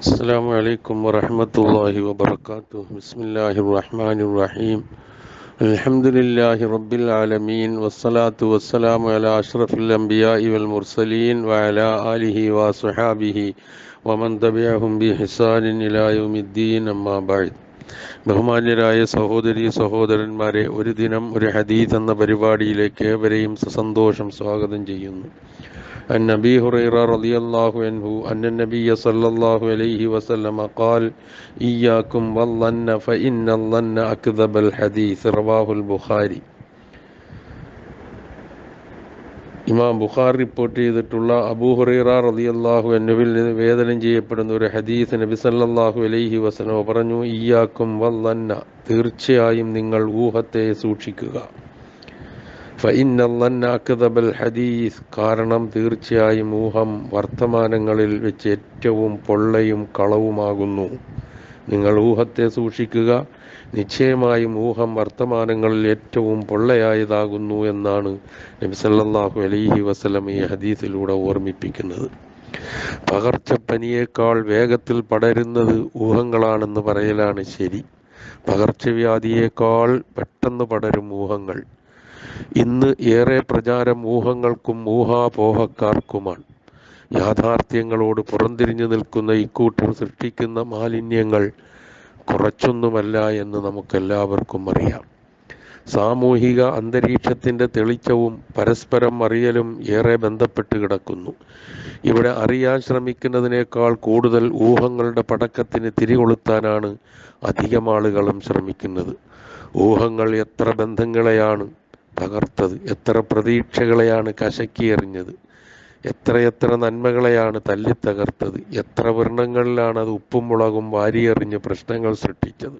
السلام عليكم ورحمة الله وبركاته بسم الله الرحمن الرحيم الحمد لله رب العالمين والصلاة والسلام على أشرف الأنبياء والمرسلين وعلى آله وصحابه ومن تبعهم بإحسان إلى يوم الدين أما بعد ബഹുമാന്യരായ സഹോദരി സഹോദരന്മാരെ ഒരു ദിനം ഒരു ഹദീസ് എന്ന പരിപാടിയിലേക്ക് ഏവരെയും സസന്തോഷം സ്വാഗതം ചെയ്യുന്നു عن أبي هريرة رضي الله عنه أن النبي صلى الله عليه وسلم قال إياكم والظن فإن الظن أكذب الحديث رواه البخاري ഇമാം ബുഖാർ റിപ്പോർട്ട് ചെയ്തിട്ടുള്ള അബൂ ഹുറൈറ റളിയല്ലാഹു അൻഹുവിൽ നിന്ന് വേദനം ചെയ്യപ്പെടുന്ന ഒരു ഹദീസ് നബി സല്ലല്ലാഹു അലൈഹി വസല്ലം പറഞ്ഞു ഇയ്യാക്കും വല്ലന്ന തീർച്ചയായും നിങ്ങൾ ഊഹത്തെ സൂക്ഷിക്കുക ഫഇന്നല്ലന്നഅക്ദബൽ ഹദീസ് കാരണം തീർച്ചയായും ഊഹം വർത്തമാനങ്ങളിൽ വെച്ച് ഏറ്റവും പൊള്ളയും കളവുമാകുന്നു. നിങ്ങൾ ഊഹത്തെ സൂക്ഷിക്കുക. നിശ്ചയമായും ഊഹം വർത്തമാനങ്ങളിൽ ഏറ്റവും പൊള്ളയായതാകുന്നു എന്നാണ് നബി സല്ലല്ലാഹു അലൈഹി വസ്ലം ഈ ഹദീസിലൂടെ ഓർമ്മിപ്പിക്കുന്നത്. പകർച്ചപ്പനിയേക്കാൾ വേഗത്തിൽ പടരുന്നത് ഊഹങ്ങളാണെന്ന് പറയലാണ് ശരി. പകർച്ചവ്യാധിയേക്കാൾ പെട്ടെന്ന് പടരും ഊഹങ്ങൾ. ഇന്ന് ഏറെ പ്രചാരം ഊഹങ്ങൾക്കും ഊഹാപോഹക്കാർക്കുമാണ്. യാഥാർത്ഥ്യങ്ങളോട് പുറംതിരിഞ്ഞു നിൽക്കുന്ന ഇക്കൂട്ടർ സൃഷ്ടിക്കുന്ന മാലിന്യങ്ങൾ കുറച്ചൊന്നുമല്ല എന്ന് നമുക്കെല്ലാവർക്കും അറിയാം. സാമൂഹിക അന്തരീക്ഷത്തിന്റെ തെളിച്ചവും പരസ്പരം അറിയലും ഏറെ ബന്ധപ്പെട്ട് കിടക്കുന്നു. ഇവിടെ അറിയാൻ ശ്രമിക്കുന്നതിനേക്കാൾ കൂടുതൽ ഊഹങ്ങളുടെ പടക്കത്തിന് തിരികൊളുത്താനാണ് അധികം ആളുകളും ശ്രമിക്കുന്നത്. ഊഹങ്ങൾ എത്ര ബന്ധങ്ങളെയാണ് തകർത്തത്. എത്ര പ്രതീക്ഷകളെയാണ് കശക്കിയെറിഞ്ഞത്. എത്രയെത്ര നന്മകളെയാണ് തല്ലിത്തകർത്തത്. എത്ര വർണങ്ങളിലാണ് അത് ഉപ്പും മുളകും വാരിയെറിഞ്ഞ് പ്രശ്നങ്ങൾ സൃഷ്ടിച്ചത്.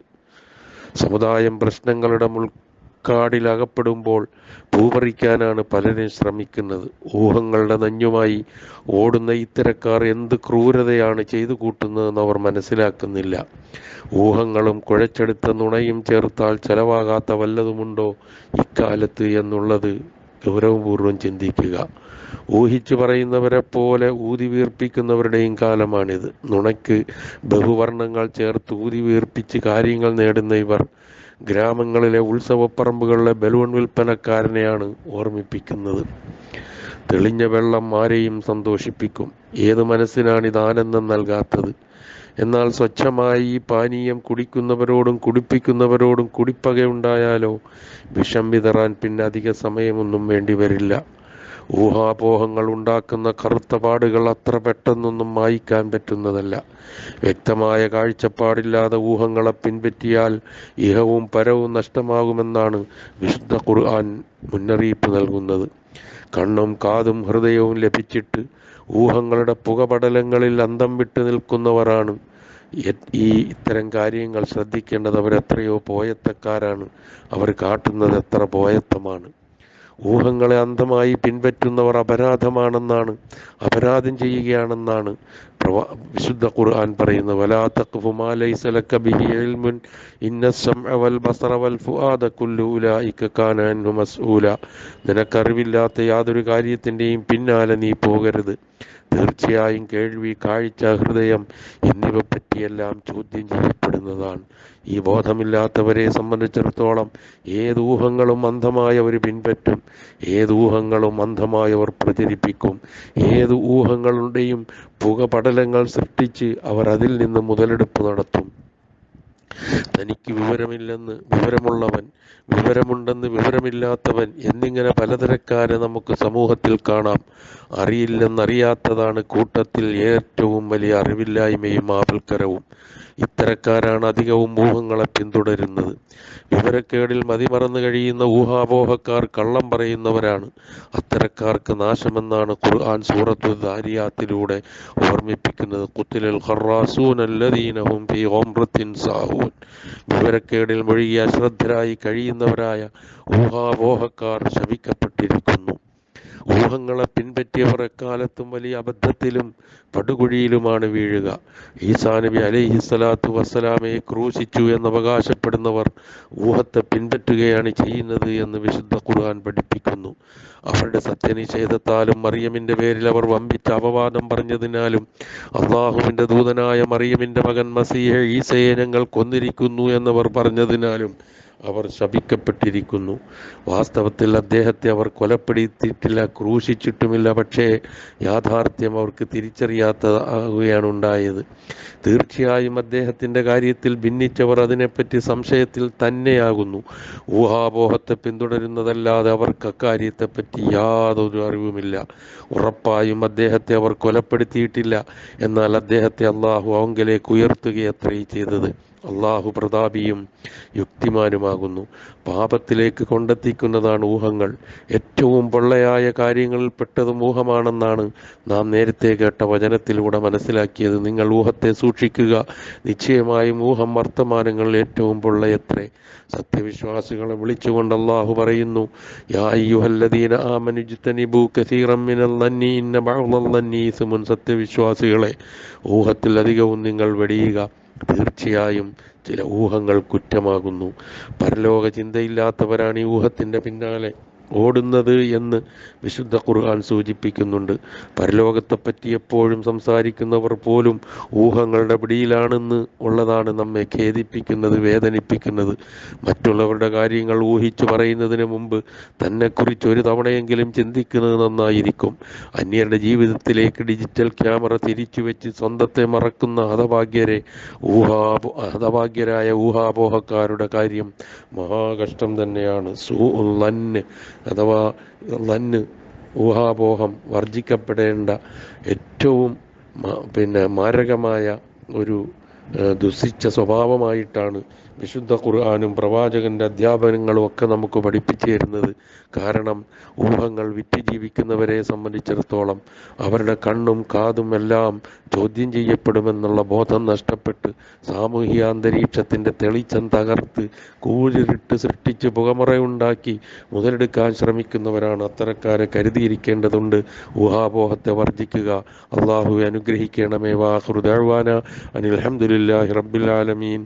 സമുദായം പ്രശ്നങ്ങളുടെ മുൾക്കാടിലകപ്പെടുമ്പോൾ പൂപറിക്കാനാണ് പലരും ശ്രമിക്കുന്നത്. ഊഹങ്ങളുടെ നഞ്ഞുമായി ഓടുന്ന ഇത്തരക്കാർ എന്ത് ക്രൂരതയാണ് ചെയ്തു കൂട്ടുന്നതെന്ന് അവർ മനസ്സിലാക്കുന്നില്ല. ഊഹങ്ങളും കുഴച്ചെടുത്ത നുണയും ചേർത്താൽ ചെലവാകാത്ത വല്ലതുമുണ്ടോ ഇക്കാലത്ത് എന്നുള്ളത് ഗൗരവപൂർവം ചിന്തിക്കുക. ഊഹിച്ചു പറയുന്നവരെ പോലെ ഊതി വീർപ്പിക്കുന്നവരുടെയും കാലമാണിത്. നുണയ്ക്ക് ബഹുവർണങ്ങൾ ചേർത്ത് ഊതി വീർപ്പിച്ച് കാര്യങ്ങൾ നേടുന്ന ഇവർ ഗ്രാമങ്ങളിലെ ഉത്സവപ്പറമ്പുകളിലെ ബലൂൺ വിൽപ്പനക്കാരനെയാണ് ഓർമ്മിപ്പിക്കുന്നത്. തെളിഞ്ഞ വെള്ളം ആരെയും സന്തോഷിപ്പിക്കും. ഏത് മനസ്സിനാണ് ഇത് ആനന്ദം നൽകാത്തത്? എന്നാൽ സ്വച്ഛമായി ഈ പാനീയം കുടിക്കുന്നവരോടും കുടിപ്പിക്കുന്നവരോടും കുടിപ്പകയുണ്ടായാലോ? വിഷം വിതറാൻ പിന്നെ അധിക സമയമൊന്നും വേണ്ടി വരില്ല ഊഹാപോഹങ്ങൾ ഉണ്ടാക്കുന്ന കറുത്ത പാടുകൾ അത്ര പെട്ടെന്നൊന്നും മായ്ക്കാൻ പറ്റുന്നതല്ല. വ്യക്തമായ കാഴ്ചപ്പാടില്ലാതെ ഊഹങ്ങളെ പിൻപറ്റിയാൽ ഇഹവും പരവും നഷ്ടമാകുമെന്നാണ് വിശുദ്ധ ഖുർആൻ മുന്നറിയിപ്പ് നൽകുന്നത്. കണ്ണും കാതും ഹൃദയവും ലഭിച്ചിട്ട് ഊഹങ്ങളുടെ പുകപടലങ്ങളിൽ അന്തം വിട്ട് നിൽക്കുന്നവരാണ്. ഈ ഇത്തരം കാര്യങ്ങൾ ശ്രദ്ധിക്കേണ്ടത് അവരെത്രയോ പോയത്തക്കാരാണ്. അവർ കാട്ടുന്നത് എത്ര പോയത്തമാണ്. ഊഹങ്ങളെ അന്ധമായി പിൻപറ്റുന്നവർ അപരാധമാണെന്നാണ് അപരാധം ചെയ്യുകയാണെന്നാണ് വിശുദ്ധ ഖുർആൻ പറയുന്നത്. വലാ ബിഹി ഇൽമുൻ ഇന്ന വൽ ബസറ വൽ കുല്ലു ഉലൈക കാന അൻഹു മസ്ഊല. നിനക്കറിവില്ലാത്ത യാതൊരു കാര്യത്തിന്റെയും പിന്നാലെ നീ പോകരുത്. തീർച്ചയായും കേൾവി കാഴ്ച ഹൃദയം എന്നിവ പറ്റിയെല്ലാം ചോദ്യം ചെയ്യപ്പെടുന്നതാണ്. ഈ ബോധമില്ലാത്തവരെ സംബന്ധിച്ചിടത്തോളം ഏതൂഹങ്ങളും അന്ധമായവർ പിൻപറ്റും ഏതൂഹങ്ങളും അന്ധമായവർ പ്രചരിപ്പിക്കും ഏത് ഊഹങ്ങളുടെയും പുകപടലങ്ങൾ സൃഷ്ടിച്ച് അവർ അതിൽ നിന്ന് മുതലെടുപ്പ് നടത്തും. തനിക്ക് വിവരമില്ലെന്ന് വിവരമുള്ളവൻ വിവരമുണ്ടെന്ന് വിവരമില്ലാത്തവൻ എന്നിങ്ങനെ പലതരക്കാരെ നമുക്ക് സമൂഹത്തിൽ കാണാം. അറിയില്ലെന്നറിയാത്തതാണ് കൂട്ടത്തിൽ ഏറ്റവും വലിയ അറിവില്ലായ്മയും ആപൽക്കരവും. ഇത്തരക്കാരാണ് അധികവും ഊഹങ്ങളെ പിന്തുടരുന്നത്. വിവരക്കേടിൽ മതിമറന്നു കഴിയുന്ന ഊഹാപോഹക്കാർ കള്ളം പറയുന്നവരാണ്. അത്തരക്കാർക്ക് നാശമെന്നാണ് ഖുർആൻ സൂറത്തു ദാരിയാത്തിലൂടെ ഓർമ്മിപ്പിക്കുന്നത്. കുത്തിലൽ ഖറാസൂൻ അല്ലദീനഹും ഫീ ഓംറത്തിൻ സാഹൂൻ വിവരക്കേടിൽ മുഴുകി അശ്രദ്ധരായി കഴിയുന്നവരായ ഊഹാപോഹക്കാർ ശപിക്കപ്പെട്ടിരിക്കുന്നു. ഊഹങ്ങളെ പിൻപറ്റിയവർ എക്കാലത്തും വലിയ അബദ്ധത്തിലും പടുകുഴിയിലുമാണ് വീഴുക. ഈസാ നബി അലൈഹി സ്വലാത്തു വസ്സലാമയെ ക്രൂശിച്ചു എന്ന് അവകാശപ്പെടുന്നവർ ഊഹത്തെ പിൻപറ്റുകയാണ് ചെയ്യുന്നത് എന്ന് വിശുദ്ധ ഖുർആൻ പഠിപ്പിക്കുന്നു. അവരുടെ സത്യനിഷേധത്താലും മറിയമിന്റെ പേരിൽ അവർ വമ്പിച്ച അപവാദം പറഞ്ഞതിനാലും അള്ളാഹുവിന്റെ ദൂതനായ മറിയമിന്റെ മകൻ മസീഹ ഈസയെ ഞങ്ങൾ കൊന്നിരിക്കുന്നു എന്നവർ പറഞ്ഞതിനാലും അവർ ശപിക്കപ്പെട്ടിരിക്കുന്നു. വാസ്തവത്തിൽ അദ്ദേഹത്തെ അവർ കൊലപ്പെടുത്തിയിട്ടില്ല ക്രൂശിച്ചിട്ടുമില്ല. പക്ഷേ യാഥാർത്ഥ്യം അവർക്ക് തിരിച്ചറിയാത്ത ആകുകയാണ് ഉണ്ടായത് തീർച്ചയായും അദ്ദേഹത്തിന്റെ കാര്യത്തിൽ ഭിന്നിച്ചവർ അതിനെപ്പറ്റി സംശയത്തിൽ തന്നെയാകുന്നു. ഊഹാപോഹത്തെ പിന്തുടരുന്നതല്ലാതെ അവർക്ക് അക്കാര്യത്തെപ്പറ്റി യാതൊരു അറിവുമില്ല. ഉറപ്പായും അദ്ദേഹത്തെ അവർ കൊലപ്പെടുത്തിയിട്ടില്ല. എന്നാൽ അദ്ദേഹത്തെ അള്ളാഹു അവങ്കലേക്ക് ഉയർത്തുകയത്രേ ചെയ്തത്. അള്ളാഹു പ്രതാപിയും യുക്തിമാനുമാകുന്നു. പാപത്തിലേക്ക് കൊണ്ടെത്തിക്കുന്നതാണ് ഊഹങ്ങൾ. ഏറ്റവും പൊള്ളയായ കാര്യങ്ങളിൽ പെട്ടതും ഊഹമാണെന്നാണ് നാം നേരത്തെ കേട്ട വചനത്തിലൂടെ മനസ്സിലാക്കിയത്. നിങ്ങൾ ഊഹത്തെ സൂക്ഷിക്കുക. നിശ്ചയമായും ഊഹം വർത്തമാനങ്ങളിൽ ഏറ്റവും പൊള്ളയത്രേ. സത്യവിശ്വാസികളെ വിളിച്ചുകൊണ്ട് അള്ളാഹു പറയുന്നു ഇന്ന സത്യവിശ്വാസികളെ ഊഹത്തിൽ അധികവും നിങ്ങൾ വെടിയുക. തീർച്ചയായും ചില ഊഹങ്ങൾ കുറ്റമാകുന്നു. പരലോക ചിന്തയില്ലാത്തവരാണ് ഈ ഊഹത്തിന്റെ പിന്നാലെ. ഓടുന്നത് എന്ന് വിശുദ്ധ ഖുർആൻ സൂചിപ്പിക്കുന്നുണ്ട്. പരലോകത്തെപ്പറ്റി എപ്പോഴും സംസാരിക്കുന്നവർ പോലും ഊഹങ്ങളുടെ പിടിയിലാണെന്ന് ഉള്ളതാണ് നമ്മെ ഖേദിപ്പിക്കുന്നത് വേദനിപ്പിക്കുന്നത്. മറ്റുള്ളവരുടെ കാര്യങ്ങൾ ഊഹിച്ചു പറയുന്നതിന് മുമ്പ് തന്നെക്കുറിച്ച് ഒരു തവണയെങ്കിലും ചിന്തിക്കുന്നത് നന്നായിരിക്കും. അന്യരുടെ ജീവിതത്തിലേക്ക് ഡിജിറ്റൽ ക്യാമറ തിരിച്ചു വെച്ച് സ്വന്തത്തെ മറക്കുന്ന ഹതഭാഗ്യരെ ഊഹാപോ ഹതഭാഗ്യരായ ഊഹാപോഹക്കാരുടെ കാര്യം മഹാകഷ്ടം തന്നെയാണ്. സൂ അഥവാ ലന്ന് ഊഹാപോഹം വർജിക്കപ്പെടേണ്ട ഏറ്റവും പിന്നെ മാരകമായ ഒരു ദുസിച്ച സ്വഭാവമായിട്ടാണ് വിശുദ്ധ ഖുർആാനും പ്രവാചകന്റെ അധ്യാപനങ്ങളും ഒക്കെ നമുക്ക് പഠിപ്പിച്ചു തരുന്നത് കാരണം ഊഹങ്ങൾ വിറ്റ് ജീവിക്കുന്നവരെ സംബന്ധിച്ചിടത്തോളം അവരുടെ കണ്ണും കാതും എല്ലാം ചോദ്യം ചെയ്യപ്പെടുമെന്നുള്ള ബോധം നഷ്ടപ്പെട്ട് സാമൂഹിക അന്തരീക്ഷത്തിന്റെ തെളിച്ചം തകർത്ത് കൂഴിരിട്ട് സൃഷ്ടിച്ച് പുകമുറയുണ്ടാക്കി മുതലെടുക്കാൻ ശ്രമിക്കുന്നവരാണ് അത്തരക്കാരെ കരുതിയിരിക്കേണ്ടതുണ്ട്. ഊഹാപോഹത്തെ വർജിക്കുക. അള്ളാഹുവെ അനുഗ്രഹിക്കണമേ. വാഹൃദാന അനിൽ അഹമ്മദില്ലാഹി റബ്ബിൽ ആലമീൻ.